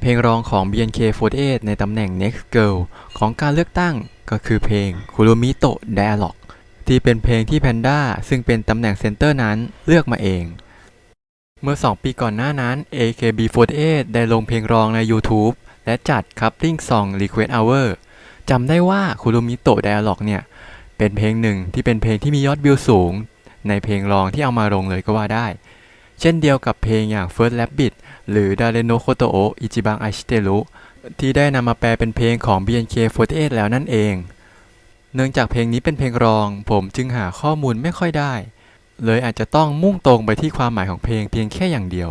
เพลงรองของ BNK48 ในตำแหน่ง Next Girl ของการเลือกตั้งก็คือเพลง Kuromiito Dialog ที่เป็นเพลงที่แพนด้าซึ่งเป็นตำแหน่งเซนเตอร์นั้นเลือกมาเอง เมื่อ 2 ปีก่อนหน้านั้น AKB48 ได้ลงเพลงรองใน YouTube และจัด Coupling Song Request Hour จำได้ว่า Kuromiito Dialog เนี่ย เป็นเพลงหนึ่งที่เป็นเพลงที่มียอดวิวสูง ในเพลงรองที่เอามาลงเลยก็ว่าได้ เช่นเดียวกับเพลงอย่าง First Rabbit หรือ Dare no Koto o Ichiban Aishiteru ที่ได้นำมาแปลเป็นเพลงของ BNK48 แล้วนั่นเอง เนื่องจากเพลงนี้เป็นเพลงรอง ผมจึงหาข้อมูลไม่ค่อยได้ เลยอาจจะต้องมุ่งตรงไปที่ความหมายของเพลงเพียงแค่อย่างเดียว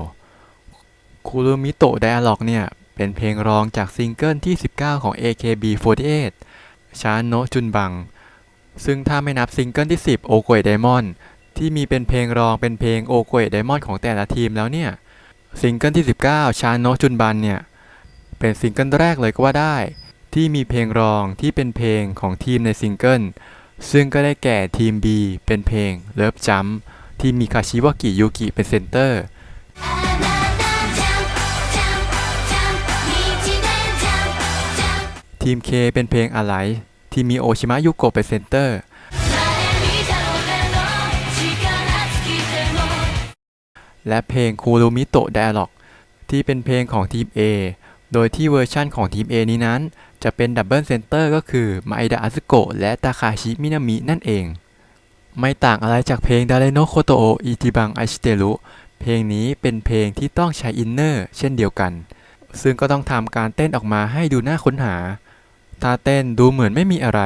Kurumiito Dialog เนี่ย เป็นเพลงรองจากซิงเกิลที่ 19 ของ AKB48 ชานโนจุนบัง ซึ่งถ้าไม่นับซิงเกิลที่ 10 โอโกยไดมอน ที่มีเป็นเพลงรองเป็นเพลงโอโกเอไดมอนด์ของแต่ละทีมแล้วเนี่ยซิงเกิลที่ 19 ชานโนจุนบันเนี่ย เป็นซิงเกิลแรกเลยก็ว่าได้ ที่มีเพลงรองที่เป็นเพลงของทีมในซิงเกิลซึ่งก็ได้แก่ทีม B เป็นเพลงเลิฟจัมที่มีคาชิวากิยูกิเป็นเซนเตอร์ทีม K เป็นเพลงอะไรที่มีโอชิมะยุโกะเป็นเซนเตอร์ และเพลง Kurumiito Dialog ที่เป็นเพลงของทีม A โดยที่เวอร์ชั่นของทีม A นี้นั้น จะเป็นดับเบิลเซนเตอร์ก็คือมาอิดะอาซึโกะและตาคาชิมินามินั่นเอง ไม่ต่างอะไรจากเพลง Dare no Koto o Ichiban Aishiteru เพลงนี้เป็นเพลงที่ต้องใช้อินเนอร์เช่นเดียวกัน ซึ่งก็ต้องทำการเต้นออกมาให้ดูน่าค้นหาถ้าเต้นดูเหมือนไม่มีอะไร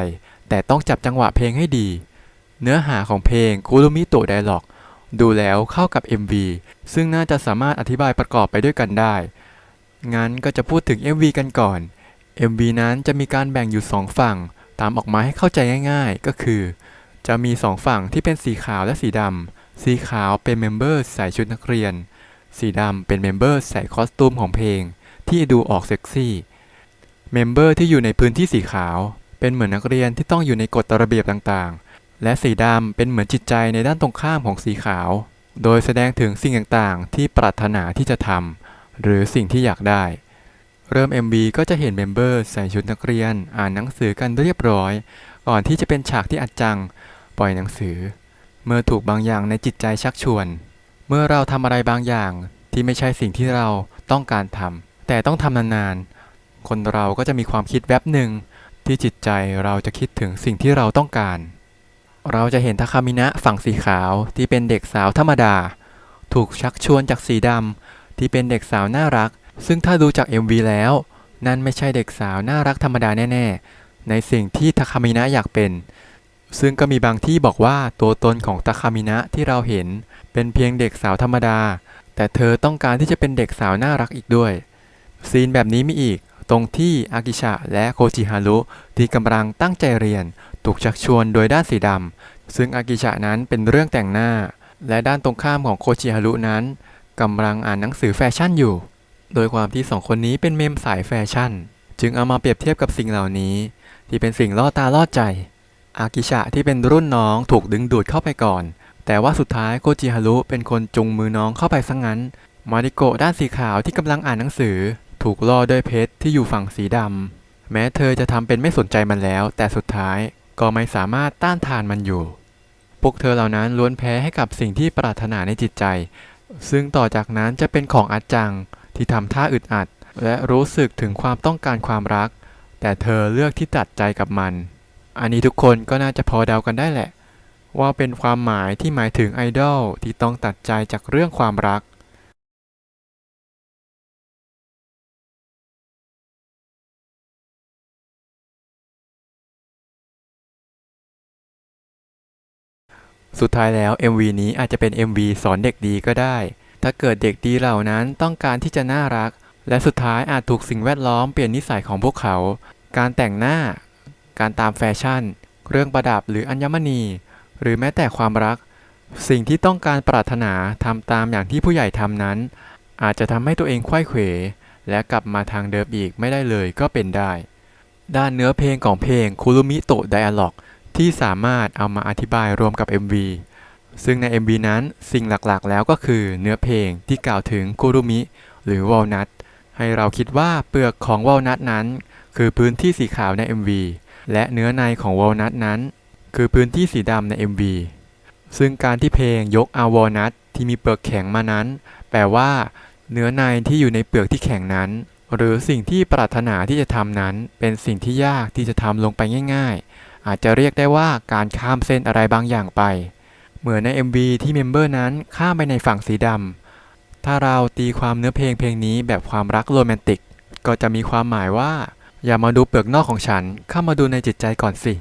แต่ต้องจับจังหวะเพลงให้ดี เนื้อหาของเพลง Kurumiito Dialog ดู ดูแล้วเข้ากับ MV ซึ่งน่าจะสามารถอธิบายประกอบไปด้วยกันได้ งั้นก็จะพูดถึง MV กันก่อน MV นั้นจะมีการแบ่งอยู่ 2 ฝั่ง ตามออกมาให้เข้าใจง่ายๆ ก็คือ จะมี 2 ฝั่งที่เป็นสีขาวและสีดำ สีขาวเป็นเมมเบอร์ใส่ชุดนักเรียน สีดำเป็นเมมเบอร์ใส่คอสตูมของเพลง ที่ดูออกเซ็กซี่ เมมเบอร์ที่อยู่ในพื้นที่สีขาว เป็นเหมือนนักเรียนที่ต้องอยู่ในกฎระเบียบต่างๆ และสีดำเป็นเหมือนจิตใจในด้านตรงข้ามของสีขาว โดยแสดงถึงสิ่งต่างๆ ที่ปรารถนาที่จะทำหรือสิ่งที่อยากได้ เริ่ม MV ก็จะเห็นเมมเบอร์ใส่ชุดนักเรียน อ่านหนังสือกันเรียบร้อย ก่อนที่จะเป็นฉากที่อัดจัง ปล่อยหนังสือ เมื่อถูกบางอย่างในจิตใจชักชวน เมื่อเราทำอะไรบางอย่างที่ไม่ใช่สิ่งที่เราต้องการทำแต่ต้องทำนานๆ คนเราก็จะมีความคิดแวบหนึ่งที่จิตใจเราจะคิดถึงสิ่งที่เราต้องการ เราจะเห็นทาคามินะฝั่งสีขาวที่เป็นเด็กสาวธรรมดา ถูกชักชวนจากสีดำที่เป็นเด็กสาวน่ารัก ซึ่งถ้าดูจาก MV แล้ว นั่นไม่ใช่เด็กสาวน่ารักธรรมดาแน่ๆ ในสิ่งที่ทาคามินะอยากเป็น ซึ่งก็มีบางที่บอกว่าตัวตนของตาคามินะที่เราเห็น เป็นเพียงเด็กสาวธรรมดา แต่เธอต้องการที่จะเป็นเด็กสาวน่ารักอีกด้วย ซีนแบบนี้มีอีกตรงที่อากิชะและโคจิฮารุที่กำลังตั้งใจเรียน ถูกชักชวนโดยด้านสีดำ ซึ่งอากิชะนั้นเป็นเรื่องแต่งหน้า และด้านตรงข้ามของโคจิฮารุนั้นกำลังอ่านหนังสือแฟชั่นอยู่ โดยความที่สองคนนี้เป็นเมมสายแฟชั่น จึงเอามาเปรียบเทียบกับสิ่งเหล่านี้ ที่เป็นสิ่งล่อตาล่อใจ อากิชะที่เป็นรุ่นน้องถูกดึงดูดเข้าไปก่อน แต่ว่าสุดท้ายโคจิฮารุเป็นคนจุงมือน้องเข้าไปซะงงั้น มาริโกะด้านสีขาวที่กำลังอ่านหนังสือ ถูกล่อด้วยเพชรที่อยู่ฝั่งสีดำแม้เธอจะทำเป็นไม่สนใจมันแล้ว แต่สุดท้าย ก็ไม่สามารถต้านทานมันอยู่ พวกเธอเหล่านั้นล้วนแพ้ให้กับสิ่งที่ปรารถนาในจิตใจ ซึ่งต่อจากนั้นจะเป็นของอัดจังที่ทำท่าอึดอัด และรู้สึกถึงความต้องการความรัก แต่เธอเลือกที่ตัดใจกับมัน อันนี้ทุกคนก็น่าจะพอเดากันได้แหละ ว่าเป็นความหมายที่หมายถึงไอดอลที่ต้องตัดใจจากเรื่องความรัก สุดท้ายแล้ว MV นี้อาจจะเป็น MV สอนเด็กดีก็ได้ ถ้าเกิดเด็กดีเหล่านั้นต้องการที่จะน่ารัก และสุดท้ายอาจถูกสิ่งแวดล้อมเปลี่ยนนิสัยของพวกเขา การแต่งหน้า การตามแฟชั่น เรื่องประดับหรืออัญมณี หรือแม้แต่ความรัก สิ่งที่ต้องการปรารถนาทำตามอย่างที่ผู้ใหญ่ทำนั้น อาจจะทำให้ตัวเองไขว้เขว และกลับมาทางเดิมอีกไม่ได้เลยก็เป็นได้ ด้านเนื้อเพลงของเพลงคุรุมิโตะไดอะล็อก ที่สามารถเอามาอธิบายรวมกับ MV ซึ่งใน MV นั้นสิ่งหลักๆ แล้วก็คือเนื้อเพลงที่กล่าวถึงคุรุมิ หรือวอลนัทให้เราคิดว่าเปลือกของวอลนัทนั้น คือพื้นที่สีขาวใน MV และเนื้อในของวอลนัทนั้น คือพื้นที่สีดำใน MV ซึ่งการที่เพลงยกเอาวอลนัทที่มีเปลือกแข็งมานั้น แปลว่า เนื้อในที่อยู่ในเปลือกที่แข็งนั้น หรือสิ่งที่ปรารถนาที่จะทำนั้น เป็นสิ่งที่ยากที่จะทำลงไปง่าย ๆ อาจจะเรียกได้ว่าการข้ามเส้นอะไรบางอย่างไป เหมือนใน MV ที่เมมเบอร์นั้นข้ามไปในฝั่งสีดำถ้าเราตีความเนื้อเพลงเพลงนี้แบบความรักโรแมนติก ก็จะมีความหมายว่า อย่ามาดูเปลือกนอกของฉัน เข้ามาดูในจิตใจก่อนสิ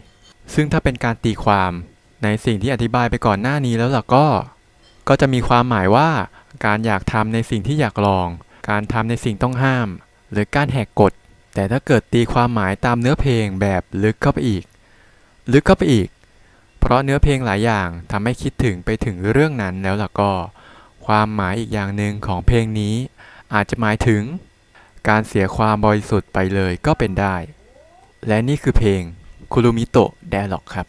ซึ่งถ้าเป็นการตีความในสิ่งที่อธิบายไปก่อนหน้านี้แล้วล่ะก็ ก็จะมีความหมายว่า การอยากทำในสิ่งที่อยากลอง การทำในสิ่งต้องห้าม หรือการแหกกฎแต่ถ้าเกิดตีความหมายตามเนื้อเพลงแบบลึกเข้าไปอีก ลึกเข้าไปอีก เพราะเนื้อเพลงหลายอย่างทำให้คิดถึงไปถึงเรื่องนั้นแล้วล่ะก็ ความหมายอีกอย่างหนึ่งของเพลงนี้ อาจจะหมายถึง การเสียความบริสุทธิ์ไปเลยก็เป็นได้ และนี่คือเพลงคุรุมิโตะแดล็อกครับ